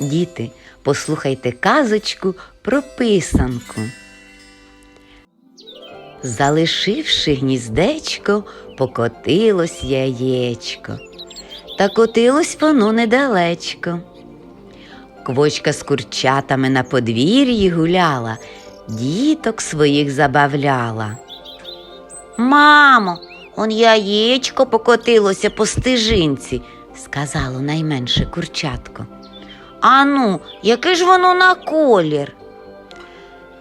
Діти, послухайте казочку про писанку. Залишивши гніздечко, покотилось яєчко. Та котилось воно недалечко. Квочка з курчатами на подвір'ї гуляла, діток своїх забавляла. Мамо, он яєчко покотилося по стежинці, сказало найменше курчатко. Ану, яке ж воно на колір?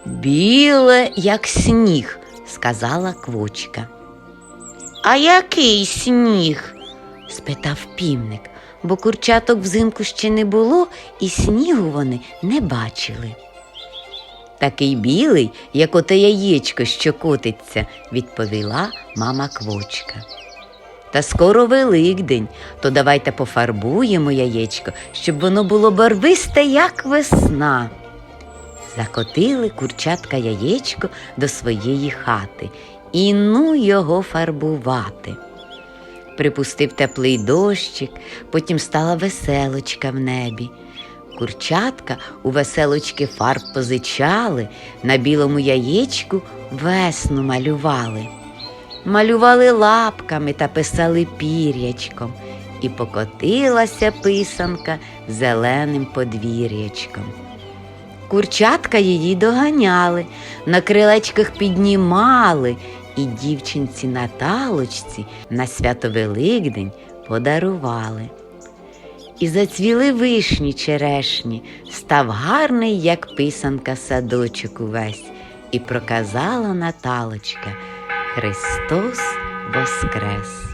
Біле, як сніг, сказала квочка. А який сніг? спитав півник, бо курчаток взимку ще не було, і снігу вони не бачили. Такий білий, як оте яєчко, що котиться, відповіла мама квочка. Та скоро Великдень, то давайте пофарбуємо яєчко, щоб воно було барвисте, як весна. Закотили курчатка яєчко до своєї хати і ну його фарбувати. Припустив теплий дощик, потім стала веселочка в небі. Курчатка у веселочки фарб позичали, на білому яєчку весну малювали. Малювали лапками та писали пір'ячком, і покотилася писанка зеленим подвір'ячком. Курчатка її доганяли, на крилечках піднімали, і дівчинці Наталочці на свято Великдень подарували. І зацвіли вишні черешні, став гарний, як писанка садочок увесь, і проказала Наталочка Христос Воскрес.